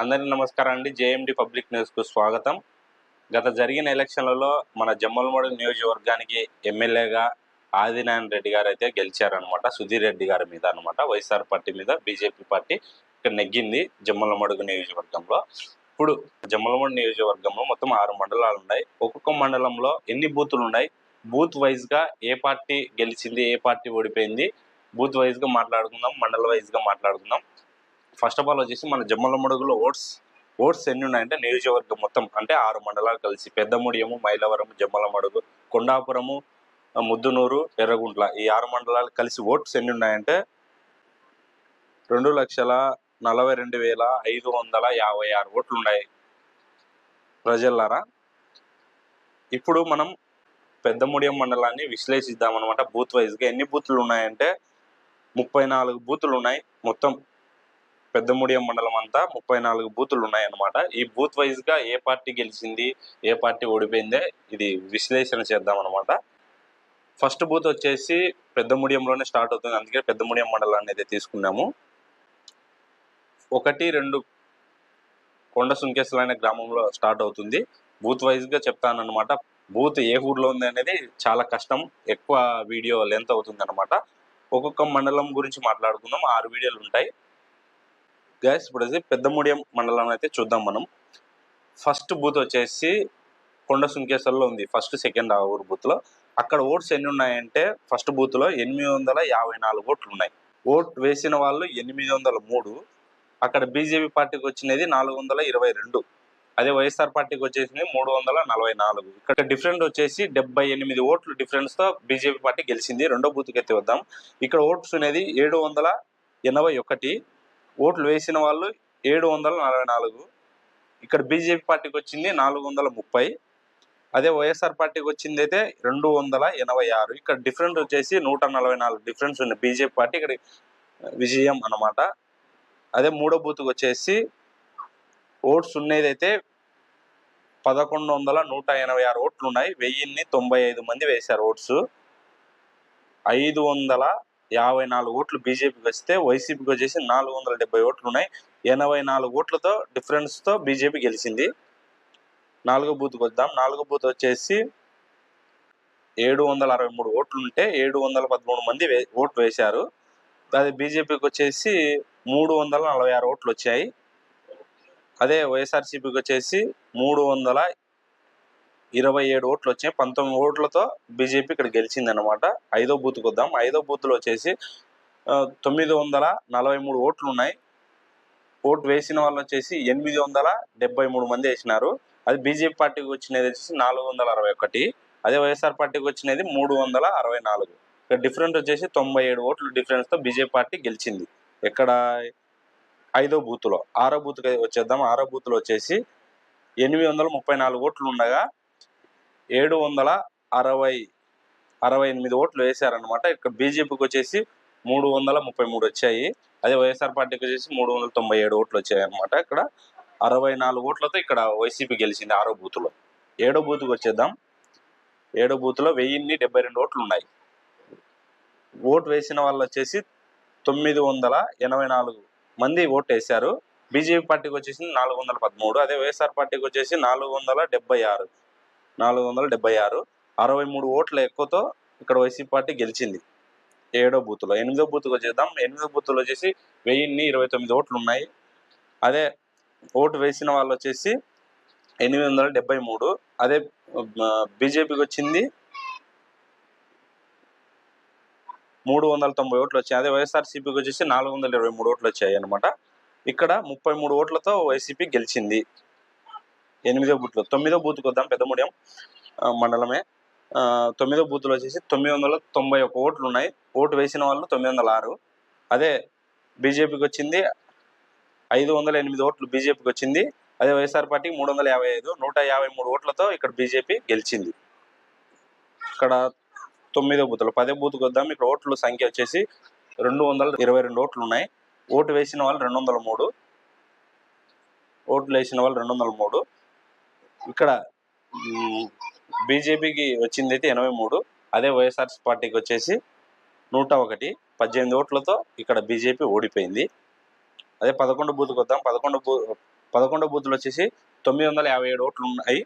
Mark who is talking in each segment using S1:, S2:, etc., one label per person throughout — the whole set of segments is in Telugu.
S1: అందరికీ నమస్కారం అండి. జేఎండి పబ్లిక్ న్యూస్కు స్వాగతం. గత జరిగిన ఎలక్షన్లలో మన జమ్మలమూడి నియోజకవర్గానికి ఎమ్మెల్యేగా ఆదినారాయణ రెడ్డి గారు అయితే గెలిచారనమాట సుధీర్ రెడ్డి గారి మీద అనమాట వైఎస్ఆర్ పార్టీ మీద బీజేపీ పార్టీ ఇక్కడ నెగ్గింది జమ్మలమడుగు నియోజకవర్గంలో. ఇప్పుడు జమ్మలమడుగు నియోజకవర్గంలో మొత్తం ఆరు మండలాలు ఉన్నాయి. ఒక్కొక్క మండలంలో ఎన్ని బూతులు ఉన్నాయి? బూత్ వైజ్గా ఏ పార్టీ గెలిచింది? ఏ పార్టీ ఓడిపోయింది? బూత్ వైజ్గా మాట్లాడుకుందాం మండల వైజ్గా మాట్లాడుకుందాం. ఫస్ట్ ఆఫ్ ఆల్ వచ్చేసి మన జమ్మలమడుగులో ఓట్స్ ఓట్స్ ఎన్ని ఉన్నాయంటే నియోజకవర్గం మొత్తం. అంటే ఆరు మండలాలు కలిసి పెద్దముడియము మైలవరం జమ్మలమడుగు కొండాపురము ముద్దునూరు ఎర్రగుంట్ల ఈ ఆరు మండలాలు కలిసి ఓట్స్ ఎన్ని ఉన్నాయంటే రెండు లక్షల నలభై రెండు వేల ఐదు వందల యాభై ఆరు ఓట్లు ఉన్నాయి ప్రజల్లారా ఇప్పుడు మనం పెద్దముడియం మండలాన్ని విశ్లేషిద్దాం అనమాట బూత్ వైజ్గా. ఎన్ని బూతులు ఉన్నాయంటే ముప్పై నాలుగు బూతులు ఉన్నాయి మొత్తం. పెద్దముడియం మండలం అంతా ముప్పై నాలుగు బూతులు ఉన్నాయన్నమాట. ఈ బూత్ వైజ్గా ఏ పార్టీ గెలిచింది ఏ పార్టీ ఓడిపోయిందే ఇది విశ్లేషణ చేద్దాం అనమాట ఫస్ట్ బూత్ వచ్చేసి పెద్దముడియంలోనే స్టార్ట్ అవుతుంది. అందుకే పెద్దముడియం మండలాన్ని అయితే తీసుకున్నాము. ఒకటి రెండు కొండ సుంకేశ్వర అనే గ్రామంలో స్టార్ట్ అవుతుంది. బూత్ వైజ్గా చెప్తానన్నమాట. బూత్ ఏ ఊర్లో ఉంది అనేది చాలా కష్టం. ఎక్కువ వీడియో లెంత్ అవుతుంది అనమాట ఒక్కొక్క మండలం గురించి మాట్లాడుకుందాం. ఆరు వీడియోలు ఉంటాయి. గైస్ ఇప్పుడు అయితే పెద్దముడియం మండలం అయితే చూద్దాం మనం. ఫస్ట్ బూత్ వచ్చేసి కొండ సుంకేశ్వర్లో ఉంది. ఫస్ట్ సెకండ్ ఆ ఊరు బూత్లో. అక్కడ ఓట్స్ ఎన్ని ఉన్నాయంటే ఫస్ట్ బూత్లో ఎనిమిది వందల యాభై నాలుగు ఓట్లు ఉన్నాయి. ఓట్ వేసిన వాళ్ళు ఎనిమిది వందల మూడు. అక్కడ బీజేపీ పార్టీకి వచ్చినది నాలుగు వందల ఇరవై రెండు. అదే వైఎస్ఆర్ పార్టీకి వచ్చేసింది మూడు వందల నలభై నాలుగు. ఇక్కడ డిఫరెంట్ వచ్చేసి డెబ్బై ఎనిమిది ఓట్లు డిఫరెన్స్తో బీజేపీ పార్టీ గెలిచింది. రెండో బూత్కి ఎత్తి వద్దాం. ఇక్కడ ఓట్స్ అనేది ఏడు వందల ఎనభై ఒకటి. ఓట్లు వేసిన వాళ్ళు ఏడు వందల నలభై నాలుగు. ఇక్కడ బీజేపీ పార్టీకి వచ్చింది నాలుగు వందల ముప్పై. అదే వైఎస్ఆర్ పార్టీకి వచ్చింది అయితే రెండు వందల ఎనభై ఆరు. ఇక్కడ డిఫరెంట్ వచ్చేసి నూట నలభై నాలుగు డిఫరెన్స్ ఉంది బీజేపీ పార్టీ ఇక్కడ విజయం అన్నమాట. అదే మూడో బూత్కి వచ్చేసి ఓట్స్ ఉన్నదైతే పదకొండు వందల నూట ఎనభై ఆరు ఓట్లు ఉన్నాయి. వెయ్యిన్ని తొంభై ఐదు మంది వేశారు ఓట్స్. ఐదు వందల యాభై నాలుగు ఓట్లు బీజేపీకి వస్తే వైసీపీకి వచ్చేసి నాలుగు వందల డెబ్బై ఓట్లు ఉన్నాయి ఎనభై నాలుగు ఓట్లతో డిఫరెన్స్తో బీజేపీ గెలిచింది. నాలుగో బూత్కి వద్దాం నాలుగో బూత్ వచ్చేసి ఏడు వందల అరవై మూడు ఓట్లు ఉంటే ఏడు వందల పదమూడు మంది వే ఓట్లు వేశారు. అది బీజేపీకి వచ్చేసి మూడు వందల నలభై ఆరు ఓట్లు వచ్చాయి. అదే వైఎస్ఆర్సీపీకి వచ్చేసి మూడు వందల ఇరవై ఏడు ఓట్లు వచ్చాయి పంతొమ్మిది ఓట్లతో బీజేపీ ఇక్కడ గెలిచింది అనమాట ఐదో బూత్కి వద్దాం ఐదో బూత్లో వచ్చేసి తొమ్మిది వందల నలభై మూడు ఓట్లు ఉన్నాయి ఓటు వేసిన వాళ్ళు వచ్చేసి ఎనిమిది వందల డెబ్బై మూడు మంది వేసినారు. అది బీజేపీ పార్టీకి వచ్చినది వచ్చేసి నాలుగు వందల అరవై ఒకటి. అదే వైఎస్ఆర్ పార్టీకి వచ్చినది మూడు వందల అరవై నాలుగు. ఇక్కడ డిఫరెంట్ వచ్చేసి తొంభై ఏడు ఓట్లు డిఫరెన్స్తో బీజేపీ పార్టీ గెలిచింది. ఇక్కడ ఐదో బూత్లో ఆరో బూత్కి వచ్చేద్దాం. ఆరో బూత్లో వచ్చేసి ఎనిమిది వందల ముప్పై నాలుగు ఓట్లు ఉండగా ఏడు వందల అరవై అరవై ఎనిమిది ఓట్లు వేశారనమాట ఇక్కడ బీజేపీకి వచ్చేసి మూడు వందల ముప్పై మూడు వచ్చాయి. అదే వైఎస్ఆర్ పార్టీకి వచ్చేసి మూడు వందల తొంభై ఏడు ఓట్లు వచ్చాయి అనమాట ఇక్కడ. అరవై నాలుగు ఓట్లతో ఇక్కడ వైసీపీ గెలిచింది ఆరో బూత్లో. ఏడో బూత్కి వచ్చేద్దాం. ఏడో బూత్లో వెయ్యిన్ని డెబ్బై రెండు ఓట్లు ఉన్నాయి. ఓటు వేసిన వాళ్ళు వచ్చేసి తొమ్మిది వందల ఎనభై నాలుగు మంది ఓటు వేశారు. బీజేపీ పార్టీకి వచ్చేసి నాలుగు వందల పదమూడు అదే వైఎస్ఆర్ పార్టీకి వచ్చేసి నాలుగు వందల డెబ్బై ఆరు. నాలుగు వందల డెబ్బై ఆరు. అరవై మూడు ఓట్ల ఎక్కువతో ఇక్కడ వైసీపీ పార్టీ గెలిచింది. ఏడో బూత్లో ఎనిమిదో బూత్కి వచ్చేద్దాం ఎనిమిదో బూత్లో వచ్చేసి వెయ్యిన్ని ఇరవై తొమ్మిది ఓట్లు ఉన్నాయి అదే ఓటు వేసిన వాళ్ళు వచ్చేసి ఎనిమిది వందల డెబ్బై మూడు. అదే బీజేపీకి వచ్చింది మూడు వందల తొంభై ఓట్లు వచ్చాయి. అదే వైఎస్ఆర్సీపీకి వచ్చేసి నాలుగు వందల ఇరవై మూడు ఓట్లు వచ్చాయి అనమాట ఇక్కడ ముప్పై మూడు ఓట్లతో వైసీపీ గెలిచింది. ఎనిమిదో బూత్లో తొమ్మిదో బూత్కి వద్దాం పెద్దముడియం మండలమే. తొమ్మిదో బూత్లో వచ్చేసి తొమ్మిది వందల తొంభై ఒక ఓట్లు ఉన్నాయి. ఓటు వేసిన వాళ్ళు తొమ్మిది వందల ఆరు. అదే బీజేపీకి వచ్చింది ఐదు వందల ఎనిమిది ఓట్లు బీజేపీకి వచ్చింది. అదే వైఎస్ఆర్ పార్టీకి మూడు వందల యాభై ఐదు నూట యాభై మూడు ఓట్లతో ఇక్కడ బీజేపీ గెలిచింది. ఇక్కడ తొమ్మిదో బూతులు పదే బూత్కి వద్దాం. ఇక్కడ ఓట్ల సంఖ్య వచ్చేసి రెండు వందల ఇరవై రెండు ఓట్లు ఉన్నాయి. ఓటు వేసిన వాళ్ళు రెండు వందల మూడు. ఓట్లు వేసిన వాళ్ళు రెండు వందల మూడు. ఇక్కడ బీజేపీకి వచ్చింది అయితే ఎనభై మూడు అదే వైఎస్ఆర్ పార్టీకి వచ్చేసి నూట ఒకటి పద్దెనిమిది ఓట్లతో ఇక్కడ బీజేపీ ఓడిపోయింది. అదే పదకొండు బూత్కి వద్దాం. పదకొండు బూ పదకొండు బూత్లు వచ్చేసి తొమ్మిది వందల యాభై ఏడు ఓట్లు ఉన్నాయి.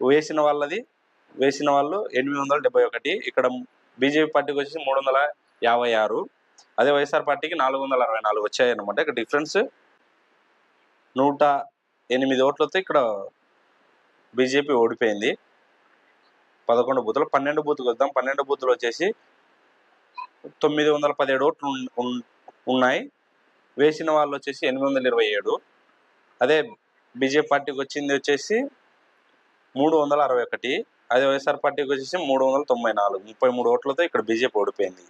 S1: వేసిన వాళ్ళది వేసిన వాళ్ళు ఎనిమిది వందల డెబ్బై ఒకటి ఇక్కడ బీజేపీ పార్టీకి వచ్చేసి మూడు వందల యాభై ఆరు అదే వైఎస్ఆర్ పార్టీకి నాలుగు వందల అరవై నాలుగు వచ్చాయన్నమాట. ఇక్కడ డిఫరెన్స్ నూట ఎనిమిది ఓట్లతో ఇక్కడ బీజేపీ ఓడిపోయింది. పదకొండు బూతులు పన్నెండు బూత్కి వద్దాం పన్నెండు బూతులు వచ్చేసి తొమ్మిది వందల పదిహేడు ఓట్లు ఉన్నాయి. వేసిన వాళ్ళు వచ్చేసి ఎనిమిది వందల ఇరవై ఏడు. అదే బీజేపీ పార్టీకి వచ్చింది వచ్చేసి మూడు వందల అరవై ఒకటి. అదే వైఎస్ఆర్ పార్టీకి వచ్చేసి మూడు వందల తొంభై నాలుగు. ముప్పై మూడు ఓట్లతో ఇక్కడ బీజేపీ ఓడిపోయింది.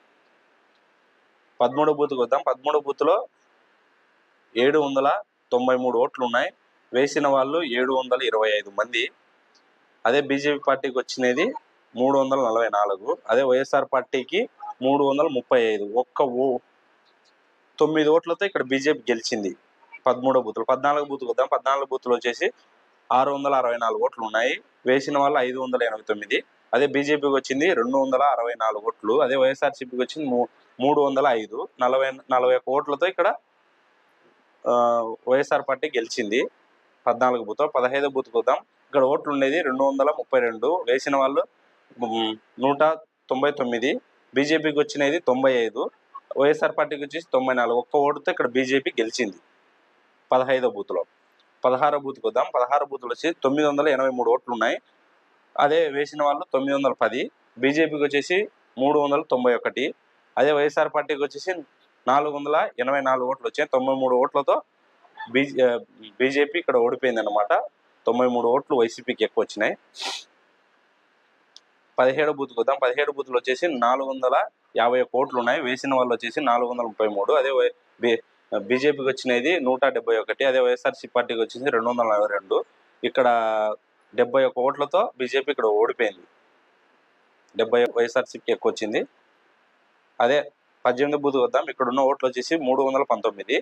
S1: పదమూడు బూత్కి వద్దాం పదమూడు బూత్లో ఏడు వందల తొంభై మూడు ఓట్లు ఉన్నాయి. వేసిన వాళ్ళు ఏడు వందల ఇరవై ఐదు మంది. అదే బీజేపీ పార్టీకి వచ్చినది మూడు వందల నలభై నాలుగు. అదే వైఎస్ఆర్ పార్టీకి మూడు వందల ముప్పై ఐదు. ఒక్క ఓ తొమ్మిది ఓట్లతో ఇక్కడ బీజేపీ గెలిచింది. పదమూడో బూతులు పద్నాలుగు బూతులు వద్దాం. పద్నాలుగు బూతులు వచ్చేసి ఆరు వందల అరవై నాలుగు ఓట్లు ఉన్నాయి. వేసిన వాళ్ళు ఐదు వందల ఎనభై తొమ్మిది. అదే బీజేపీకి వచ్చింది రెండు వందల అరవై నాలుగు ఓట్లు. అదే వైఎస్ఆర్సీపీకి వచ్చింది మూ మూడు వందల ఐదు. నలభై నలభై ఒక్క ఓట్లతో ఇక్కడ వైఎస్ఆర్ పార్టీ గెలిచింది. పద్నాలుగు బూత్ పదహైదు బూత్ పోతాం ఇక్కడ ఓట్లు ఉండేది రెండు వందల ముప్పై రెండు వేసిన వాళ్ళు నూట తొంభై తొమ్మిది బీజేపీకి వచ్చినది తొంభై ఐదు వైఎస్ఆర్ పార్టీకి వచ్చేసి తొంభై నాలుగు. ఒక్క ఓటుతో ఇక్కడ బీజేపీ గెలిచింది. పదహైదో బూత్లో. పదహారో బూత్కి వద్దాం పదహారు బూత్లు వచ్చి తొమ్మిది వందల ఎనభై మూడు ఓట్లు ఉన్నాయి. అదే వేసిన వాళ్ళు తొమ్మిది వందల పది బీజేపీకి వచ్చేసి మూడు వందల తొంభై ఒకటి అదే వైఎస్ఆర్ పార్టీకి వచ్చేసి నాలుగు వందల ఎనభై నాలుగు ఓట్లు వచ్చాయి. తొంభై మూడు ఓట్లతో బీజేపీ ఇక్కడ ఓడిపోయింది అనమాట తొంభై మూడు ఓట్లు వైసీపీకి ఎక్కువ వచ్చినాయి పదిహేడు బూత్కి వద్దాం పదిహేడు బూత్లు వచ్చేసి నాలుగు వందల యాభై ఒక్క ఓట్లు ఉన్నాయి వేసిన వాళ్ళు వచ్చేసి నాలుగు వందల ముప్పై మూడు. అదే బీజేపీకి వచ్చినది నూట డెబ్బై ఒకటి. అదే వైఎస్ఆర్సీ పార్టీకి వచ్చేసి రెండు వందల నలభై రెండు. ఇక్కడ డెబ్బై ఒక్క ఓట్లతో బీజేపీ ఇక్కడ ఓడిపోయింది. డెబ్బై వైఎస్ఆర్సీకి ఎక్కువ వచ్చింది అదే పద్దెనిమిది బూత్ వద్దాం ఇక్కడ ఉన్న ఓట్లు వచ్చేసి మూడు వందల పంతొమ్మిది.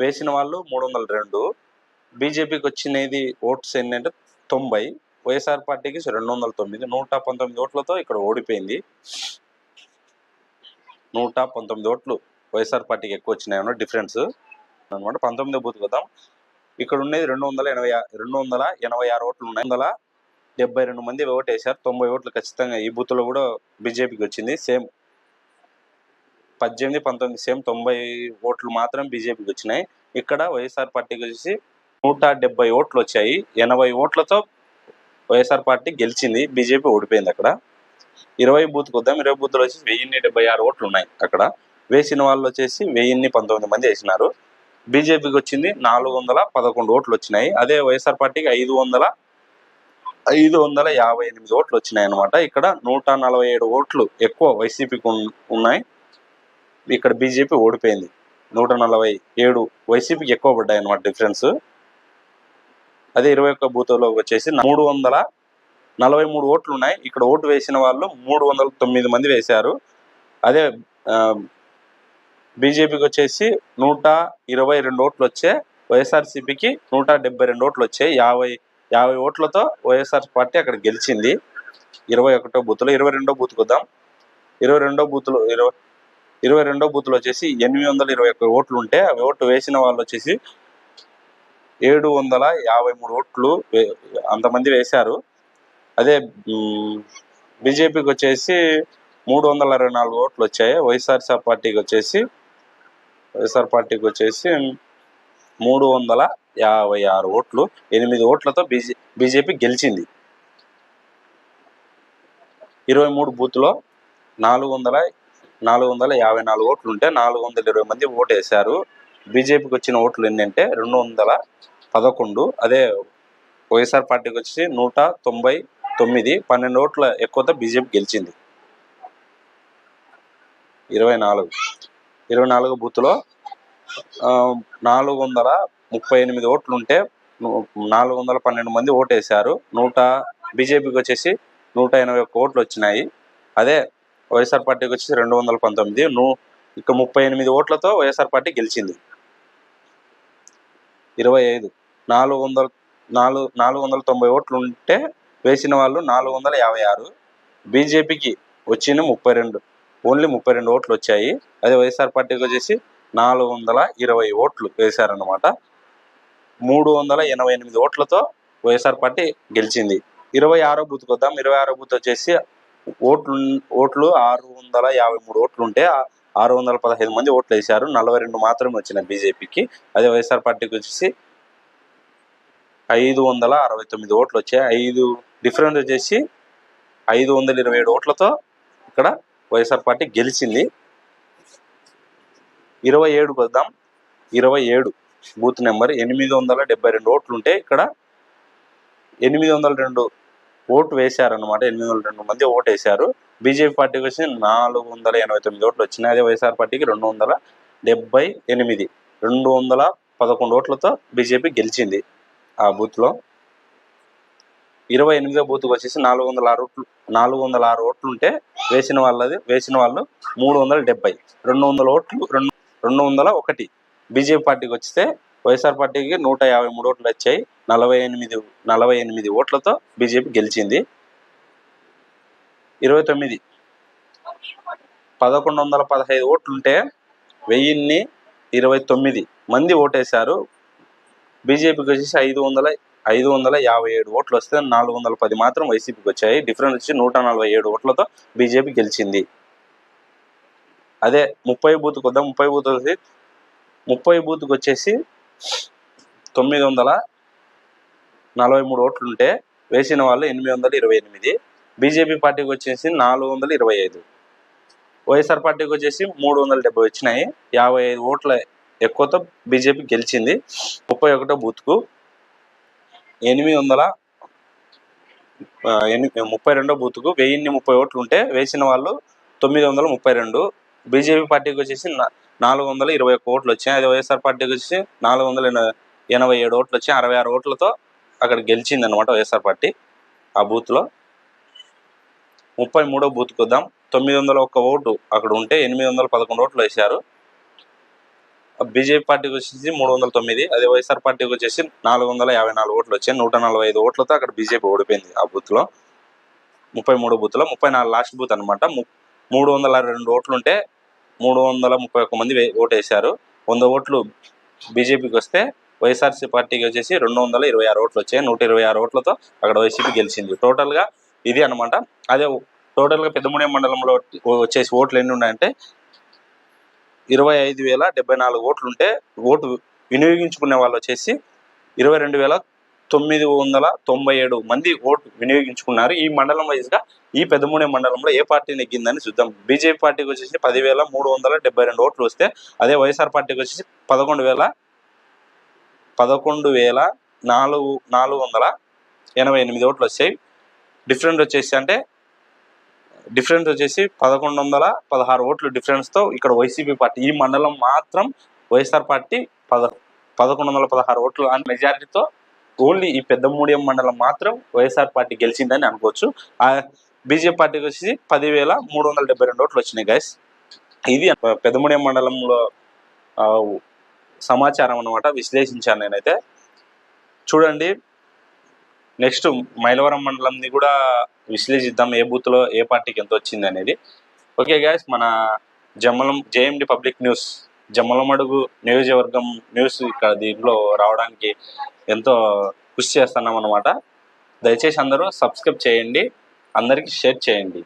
S1: వేసిన వాళ్ళు మూడు వందల రెండు. బీజేపీకి వచ్చినది ఓట్స్ ఏంటంటే తొంభై. వైఎస్ఆర్ పార్టీకి రెండు వందల తొమ్మిది. నూట పంతొమ్మిది ఓట్లతో ఇక్కడ ఓడిపోయింది. నూట పంతొమ్మిది ఓట్లు వైఎస్ఆర్ పార్టీకి ఎక్కువ వచ్చినాయి డిఫరెన్స్ అనమాట పంతొమ్మిదో బూత్ వద్దాం ఇక్కడ ఉండేది రెండు వందల ఎనభై రెండు వందల ఎనభై ఆరు ఓట్లు ఉన్నాయి. వందల డెబ్బై రెండు మంది ఓటు వేశారు. తొంభై ఓట్లు ఖచ్చితంగా ఈ బూత్లో కూడా బీజేపీకి వచ్చింది. సేమ్ పద్దెనిమిది పంతొమ్మిది సేమ్ తొంభై ఓట్లు మాత్రం బీజేపీకి వచ్చినాయి. ఇక్కడ వైఎస్ఆర్ పార్టీకి వచ్చేసి నూట డెబ్బై ఓట్లు వచ్చాయి. ఎనభై ఓట్లతో వైఎస్ఆర్ పార్టీ గెలిచింది. బీజేపీ ఓడిపోయింది అక్కడ. ఇరవై బూత్కి వద్దాం. ఇరవై బూత్లో వచ్చి వెయ్యిన్ని డెబ్బై ఆరు ఓట్లు ఉన్నాయి అక్కడ. వేసిన వాళ్ళు వచ్చేసి వెయ్యిన్ని పంతొమ్మిది మంది వేసినారు. బీజేపీకి వచ్చింది నాలుగు వందల పదకొండు ఓట్లు వచ్చినాయి. అదే వైఎస్ఆర్ పార్టీకి ఐదు వందల ఐదు వందల యాభై ఎనిమిది ఓట్లు వచ్చినాయి అనమాట ఇక్కడ నూట నలభై ఏడు ఓట్లు ఎక్కువ వైసీపీకి ఉన్నాయి. ఇక్కడ బీజేపీ ఓడిపోయింది. నూట నలభై ఏడు వైసీపీకి ఎక్కువ పడ్డాయి అనమాట డిఫరెన్స్. అదే ఇరవై ఒక్క బూత్లో వచ్చేసి మూడు వందల నలభై మూడు ఓట్లు ఉన్నాయి ఇక్కడ ఓటు వేసిన వాళ్ళు మూడు వందల తొమ్మిది మంది వేశారు. అదే బీజేపీకి వచ్చేసి నూట ఇరవై రెండు ఓట్లు వచ్చే వైఎస్ఆర్సీపీకి నూట డెబ్బై రెండు ఓట్లు వచ్చాయి యాభై యాభై ఓట్లతో వైఎస్ఆర్ పార్టీ అక్కడ గెలిచింది. ఇరవై ఒకటో బూత్లో ఇరవై రెండో బూత్కి వద్దాం. ఇరవై రెండో బూత్లో ఇరవై ఇరవై రెండో బూత్లో వచ్చేసి ఎనిమిది వందల ఇరవై ఒక్క ఓట్లు ఉంటే అవి ఓట్లు వేసిన వాళ్ళు వచ్చేసి ఏడు వందల యాభై మూడు ఓట్లు అంతమంది వేశారు. అదే బీజేపీకి వచ్చేసి మూడు వందల అరవై నాలుగు ఓట్లు వచ్చాయి. వైఎస్ఆర్ పార్టీకి వచ్చేసి వైఎస్ఆర్ పార్టీకి వచ్చేసి మూడు వందల యాభై ఆరు ఓట్లు ఎనిమిది ఓట్లతో బీజే బీజేపీ గెలిచింది. ఇరవై మూడు బూత్లో నాలుగు వందల నాలుగు వందల యాభై నాలుగు ఓట్లు ఉంటే నాలుగు వందల ఇరవై మంది ఓటు వేశారు బీజేపీకి వచ్చిన ఓట్లు ఏంటంటే రెండు వందల పదకొండు. అదే వైఎస్ఆర్ పార్టీకి వచ్చి నూట తొంభై తొమ్మిది. పన్నెండు ఓట్ల ఎక్కువతో బీజేపీ గెలిచింది. ఇరవై నాలుగు. ఇరవై నాలుగు బూత్లో ఆ, నాలుగు వందల ముప్పై ఎనిమిది ఓట్లు ఉంటే నాలుగు వందల పన్నెండు మంది ఓటు వేశారు నూట బీజేపీకి వచ్చేసి నూట ఎనభై ఒక్క ఓట్లు వచ్చినాయి. అదే వైఎస్ఆర్ పార్టీకి వచ్చేసి రెండు వందల పంతొమ్మిది. నూ ఇక ముప్పై ఎనిమిది ఓట్లతో వైఎస్ఆర్ పార్టీ గెలిచింది. ఇరవై ఐదు. నాలుగు వందల నాలుగు నాలుగు వందల తొంభై ఓట్లు ఉంటే వేసిన వాళ్ళు నాలుగు వందల యాభై ఆరు. బీజేపీకి వచ్చిన ముప్పై రెండు. ఓన్లీ ముప్పై రెండు ఓట్లు వచ్చాయి అదే వైఎస్ఆర్ పార్టీకి వచ్చేసి నాలుగు వందల ఇరవై ఓట్లు వేశారన్నమాట. మూడు వందల ఎనభై ఎనిమిది ఓట్లతో వైఎస్ఆర్ పార్టీ గెలిచింది. ఇరవై ఆరో బూత్కి వద్దాం. ఇరవై ఆరో బూత్ వచ్చేసి ఓట్లు ఓట్లు ఆరు వందల యాభై మూడు ఓట్లు ఉంటే ఆ- ఆరు వందల పదహైదు మంది ఓట్లు వేశారు నలభై రెండు మాత్రమే వచ్చినాయి బీజేపీకి. అదే వైఎస్ఆర్ పార్టీకి వచ్చేసి ఐదు వందల అరవై తొమ్మిది ఓట్లు వచ్చాయి ఐదు డిఫరెన్స్ వచ్చేసి ఐదు వందల ఇరవై ఏడు ఓట్లతో ఇక్కడ వైఎస్ఆర్ పార్టీ గెలిచింది. ఇరవై ఏడు వద్దాం ఇరవై ఏడు బూత్ నెంబర్ ఎనిమిది వందల డెబ్బై రెండు ఓట్లు ఉంటే ఇక్కడ ఎనిమిది వందల రెండు ఓటు వేశారనమాట ఎనిమిది వందల రెండు మంది ఓటు వేశారు బీజేపీ పార్టీకి వచ్చి నాలుగు వందల ఎనభై తొమ్మిది ఓట్లు వచ్చినాయి. అదే వైఎస్ఆర్ పార్టీకి రెండు వందల డెబ్బై ఎనిమిది. రెండు వందల పదకొండు ఓట్లతో బీజేపీ గెలిచింది ఆ బూత్లో. ఇరవై ఎనిమిదో బూత్కి వచ్చేసి నాలుగు వందల ఆరు ఓట్లు నాలుగు వందల ఆరు ఓట్లు ఉంటే వేసిన వాళ్ళది వేసిన వాళ్ళు మూడు వందల డెబ్బై. రెండు వందల ఓట్లు రెండు రెండు వందల ఒకటి. బీజేపీ పార్టీకి వస్తే వైఎస్ఆర్ పార్టీకి నూట యాభై మూడు ఓట్లు వచ్చాయి. నలభై ఎనిమిది నలభై ఎనిమిది ఓట్లతో బీజేపీ గెలిచింది. ఇరవై తొమ్మిది. పదకొండు వందల పదహైదు ఓట్లుంటే వెయ్యిన్ని ఇరవై తొమ్మిది మంది ఓటేశారు. బీజేపీకి వచ్చేసి ఐదు వందల ఐదు వందల యాభై ఏడు ఓట్లు వస్తే నాలుగు వందల పది మాత్రం వైసీపీకి వచ్చాయి. డిఫరెన్స్ వచ్చి నూట నలభై ఏడు ఓట్లతో బీజేపీ గెలిచింది. అదే ముప్పై బూత్కి వద్దాం ముప్పై బూత్ వచ్చి ముప్పై బూత్కి వచ్చేసి తొమ్మిది వందల నలభై మూడు ఓట్లు ఉంటే వేసిన వాళ్ళు ఎనిమిది వందల ఇరవై ఎనిమిది. బీజేపీ పార్టీకి వచ్చేసి నాలుగు వందల ఇరవై ఐదు. వైఎస్ఆర్ పార్టీకి వచ్చేసి మూడు వందల డెబ్బై వచ్చినాయి. యాభై ఐదు ఓట్ల ఎక్కువతో బీజేపీ గెలిచింది. ముప్పై ఒకటో బూత్కు ఎనిమిది వందల ముప్పై రెండో బూత్కు వెయ్యిన్ని ముప్పై ఓట్లు ఉంటే వేసిన వాళ్ళు తొమ్మిది వందల ముప్పై రెండు. బీజేపీ పార్టీకి వచ్చేసి నా- నాలుగు వందల ఇరవై ఒక్క ఓట్లు వచ్చాయి. అది వైఎస్ఆర్ పార్టీకి వచ్చి నాలుగు వందల ఎనభై ఏడు ఓట్లు వచ్చాయి. అరవై ఆరు ఓట్లతో అక్కడ గెలిచింది అనమాట వైఎస్ఆర్ పార్టీ ఆ బూత్లో. ముప్పై మూడో బూత్కి వద్దాం. తొమ్మిది వందల ఒక్క ఓటు అక్కడ ఉంటే ఎనిమిది వందల పదకొండు ఓట్లు వేశారు. బీజేపీ పార్టీకి వచ్చేసి మూడు వందల తొమ్మిది అదే వైఎస్ఆర్ పార్టీకి వచ్చేసి నాలుగు వందల యాభై నాలుగు ఓట్లు వచ్చాయి. నూట నలభై ఐదు ఓట్లతో అక్కడ బీజేపీ ఓడిపోయింది ఆ బూత్లో. ముప్పై మూడు బూత్లో ముప్పై నాలుగు లాస్ట్ బూత్ అనమాట మూడు వందల రెండు ఓట్లు ఉంటే మూడు వందల ముప్పై ఒక్క మంది ఓటేశారు. ఓటు వేశారు వంద ఓట్లు బీజేపీకి వస్తే వైఎస్ఆర్సీ పార్టీకి వచ్చేసి రెండు వందల ఇరవై ఆరు ఓట్లు వచ్చాయి. నూట ఇరవై ఆరు ఓట్లతో అక్కడ వైసీపీ గెలిచింది. టోటల్గా ఇది అనమాట అదే టోటల్గా పెద్దముడే మండలంలో వచ్చేసి ఓట్లు ఎన్ని ఉన్నాయంటే ఇరవై ఐదు వేల డెబ్బై నాలుగు ఓట్లు ఉంటే ఓటు వినియోగించుకునే వాళ్ళు వచ్చేసి ఇరవై రెండు వేల తొమ్మిది వందల తొంభై ఏడు మంది ఓటు వినియోగించుకున్నారు. ఈ మండలం వైజ్గా ఈ పెద్దమూడే మండలంలో ఏ పార్టీ నెగ్గిందని చూద్దాం. బీజేపీ పార్టీకి వచ్చేసి పదివేల మూడు వందల డెబ్బై రెండు ఓట్లు వస్తే అదే వైఎస్ఆర్ పార్టీకి వచ్చేసి పదకొండు వేల పదకొండు వేల నాలుగు నాలుగు వందల ఎనభై ఎనిమిది ఓట్లు వచ్చాయి. డిఫరెంట్ వచ్చేసి అంటే డిఫరెన్స్ వచ్చేసి పదకొండు వందల పదహారు ఓట్లు డిఫరెన్స్తో ఇక్కడ వైసీపీ పార్టీ ఈ మండలం మాత్రం వైఎస్ఆర్ పార్టీ పద పదకొండు వందల పదహారు ఓట్లు అని మెజారిటీతో ఓన్లీ ఈ పెద్ద మూడియం మండలం మాత్రం వైఎస్ఆర్ పార్టీ గెలిచిందని అనుకోవచ్చు. ఆ బీజేపీ పార్టీకి వచ్చి పదివేల మూడు వందల డెబ్బై రెండు ఓట్లు వచ్చినాయి గైస్ ఇది పెద్దముడియం మండలంలో సమాచారం అనమాట విశ్లేషించాను నేనైతే. చూడండి నెక్స్ట్ మైలవరం మండలంని కూడా విశ్లేషిద్దాం ఏ బూత్లో ఏ పార్టీకి ఎంత వచ్చింది అనేది. ఓకే గ్యాస్ మన Jammalam JMD public news Jammalamadugu నియోజకవర్గం న్యూస్ ఇక్కడ దీంట్లో రావడానికి ఎంతో కృషి చేస్తున్నాం అనమాట దయచేసి అందరూ సబ్స్క్రైబ్ చేయండి. అందరికీ షేర్ చేయండి.